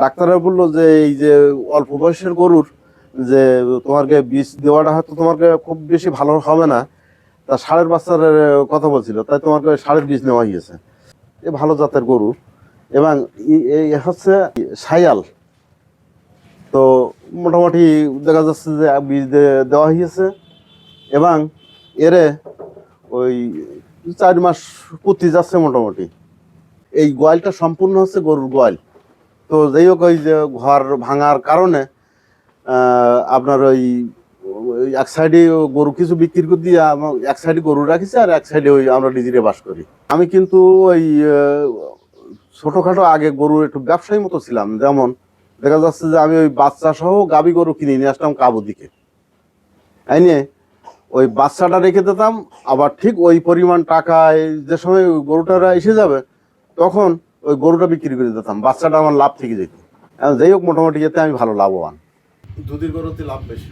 ডাক্তাররা বলল যে এই যে অল্প বয়সের গরুর যে তোমাকে বীজ দেওয়াটা হয়তো তোমাকে খুব বেশি ভালো হবে না। তা ষাঁড়ের বাচ্চার কথা বলছিল, তাই তোমাকে ষাঁড়ের বীজ নেওয়া হয়েছে। এ ভালো জাতের গরু। এবং হচ্ছে সায়াল তো মোটামুটি দেখা যাচ্ছে যে বীজ দেওয়া হয়েছে। এবং এরে ওই চার মাস পুঁতি যাচ্ছে মোটামুটি। এই গোয়ালটা সম্পূর্ণ হচ্ছে গরুর গোয়াল। তো যাই হোক, ওই যে ঘর ভাঙার কারণে আপনার ওই এক সাইডে গরু কিছু বিক্রি করে দিয়ে এক সাইডে গরু রাখিছে আর এক সাইডে ওই আমরা নিজেরে বাস করি। আমি কিন্তু ওই ছোটোখাটো আগে গরু একটু ব্যবসায়ী মতো ছিলাম। যেমন দেখা যাচ্ছে যে আমি ওই বাচ্চা সহ গাবি গরু কিনে নিয়ে আসতাম কাবু দিকে। তাই নিয়ে ওই বাচ্চাটা রেখে দিতাম, আবার ঠিক ওই পরিমাণ টাকায় যে সময় গরুটারা এসে যাবে, তখন ওই গরুটা বিক্রি করে দিতাম, বাচ্চাটা আমার লাভ থেকে যেত। যাই হোক, মোটামুটি যেতে আমি ভালো, লাভবান। দুধের গরুতে লাভ বেশি।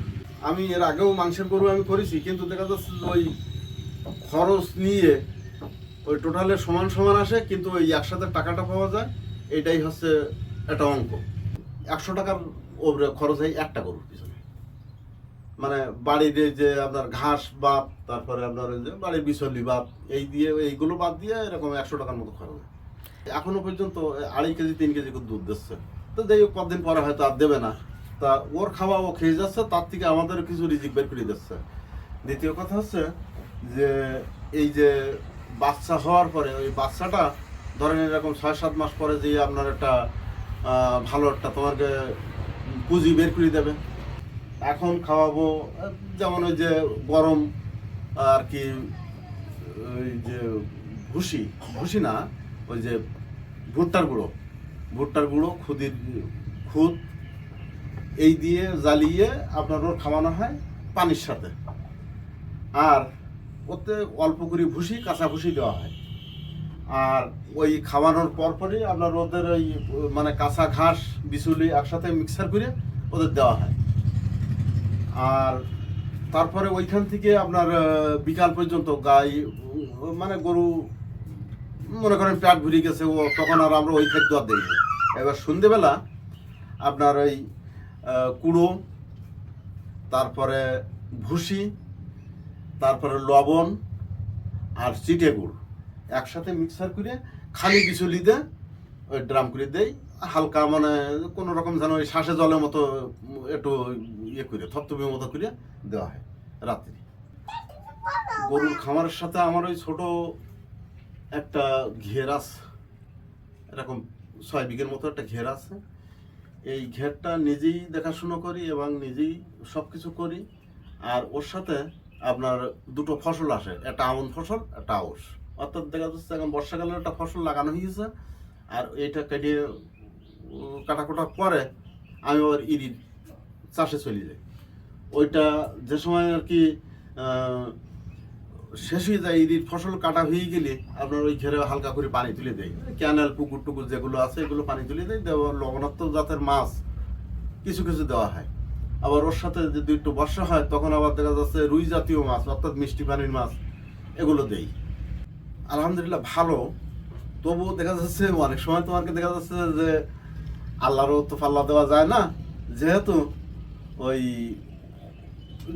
আমি এর আগেও মাংসের গরু আমি করেছি, কিন্তু দেখা যাচ্ছে ওই খরচ নিয়ে ওই টোটালে সমান সমান আসে, কিন্তু ওই একসাথে টাকাটা পাওয়া যায়, এটাই হচ্ছে একটা অঙ্ক। একশো টাকার ওপরে খরচ হয় একটা গরুর পিছনে। মানে বাড়িতে যে আপনার ঘাস বাপ, তারপরে আপনার ওই যে বাড়ির বিচলি বাপ, এই দিয়ে, এইগুলো বাদ দিয়ে এরকম একশো টাকার মতো খরচ হয়। এখনও পর্যন্ত আড়াই কেজি, তিন কেজি করে দুধ দিচ্ছে। তো যাই হোক কদিন পরে হয়তো আর দেবে না। তা ওর খাওয়া ও খেয়ে যাচ্ছে, তার থেকে আমাদের কিছু রিজিক বের করে দিচ্ছে। দ্বিতীয় কথা হচ্ছে যে, এই যে বাচ্চা হওয়ার পরে, ওই বাচ্চাটা ধরেন এরকম ছয়, সাত মাস পরে যে আপনার একটা ভালো একটা তোমাকে পুঁজি বের করে দেবে। এখন খাওয়াবো, যেমন ওই যে গরম আর কি, ওই যে ভুসি। ভুসি না ওই যে ভুট্টার গুঁড়ো ভুট্টার গুঁড়ো, খুদির খুদ, এই দিয়ে জ্বালিয়ে আপনার ওর খাওয়ানো হয় পানির সাথে। আর ওতে অল্প করে ভুসি, কাঁচা ভুসি দেওয়া হয়। আর ওই খাওয়ানোর পরপরই আপনার ওদের ওই মানে কাঁচা ঘাস, বিচুলি একসাথে মিক্সার করে ওদের দেওয়া হয়। আর তারপরে ওইখান থেকে আপনার বিকাল পর্যন্ত গাই মানে গরু মনে করেন পেট ভরে গেছে, ও তখন আর আমরা ওই খাদ্য আর দিই এবার সন্ধেবেলা আপনার ওই কুড়ো, তারপরে ভুসি, তারপরে লবণ আর চিটে গুড় একসাথে মিক্সার করে খালি বিচুলি দিয়ে ওই ড্রাম করে দেই হালকা মানে কোনো রকম যেন ওই শ্বাসে জলের মতো, একটু ইয়ে করে, থপথপির মতো করে দেওয়া হয় রাত্রি। গরুর খামারের সাথে আমার ওই ছোট একটা ঘের এরকম ছয় বিঘের মতো একটা ঘের আছে। এই ঘেরটা নিজেই দেখাশুনো করি এবং নিজেই সব কিছু করি আর ওর সাথে আপনার দুটো ফসল আসে একটা আমন ফসল একটা আউশ। অর্থাৎ দেখা যাচ্ছে এখন বর্ষাকালে একটা ফসল লাগানো হয়েছে আর এইটা কেটে উম, কাটাকুটা পরে আমি আবার ইরির চাষে চলে যাই। ওইটা যে সময় আর কি শেষ হয়ে যায় ইরির ফসল কাটা হয়ে গেলে আপনার ওই ঘেরে হালকা করে পানি তুলে দেয়। ক্যানেল, পুকুর টুকুর যেগুলো আছে, এগুলো পানি তুলে দেয়। দেওয়া লবণাক্ত জাতের মাছ কিছু কিছু দেওয়া হয়। আবার ওর সাথে যদি একটু বর্ষা হয়, তখন আবার দেখা যাচ্ছে রুই জাতীয় মাছ, অর্থাৎ মিষ্টি পানির মাছ, এগুলো দেই। আলহামদুলিল্লাহ ভালো। তবুও দেখা যাচ্ছে অনেক সময় তোমাকে দেখা যাচ্ছে যে আল্লাহরও তো পাল্লা দেওয়া যায় না। যেহেতু ওই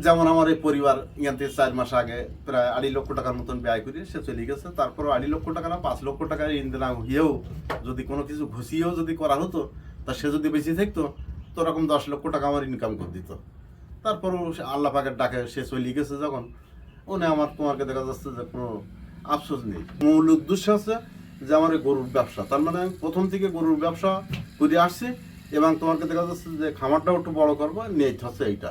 যেমন আমার এই পরিবার থেকে চার মাস আগে প্রায় আড়াই লক্ষ টাকার মতন ব্যয় করি সে চলে গেছে। তারপর আড়াই লক্ষ টাকা না, পাঁচ লক্ষ টাকা ইন্দিরা হইয়েও যদি কোনো কিছু ঘুষিয়েও যদি করা হতো, তা সে যদি বেশি থাকতো, তো ওরকম দশ লক্ষ টাকা আমার ইনকাম করে দিত। তারপরও সে আল্লাহ পাকের ডাকে সে চলে গেছে যখন। উনি আমার তোমাকে দেখা যাচ্ছে যে কোনো আফসোস নেই। মূল উদ্দেশ্য আছে যে আমার এই গরুর ব্যবসা। তার মানে আমি প্রথম থেকে গরুর ব্যবসা করে আসছি এবং তোমাকে দেখা যাচ্ছে যে খামারটাও একটু বড় করব, নেই হচ্ছে এইটা।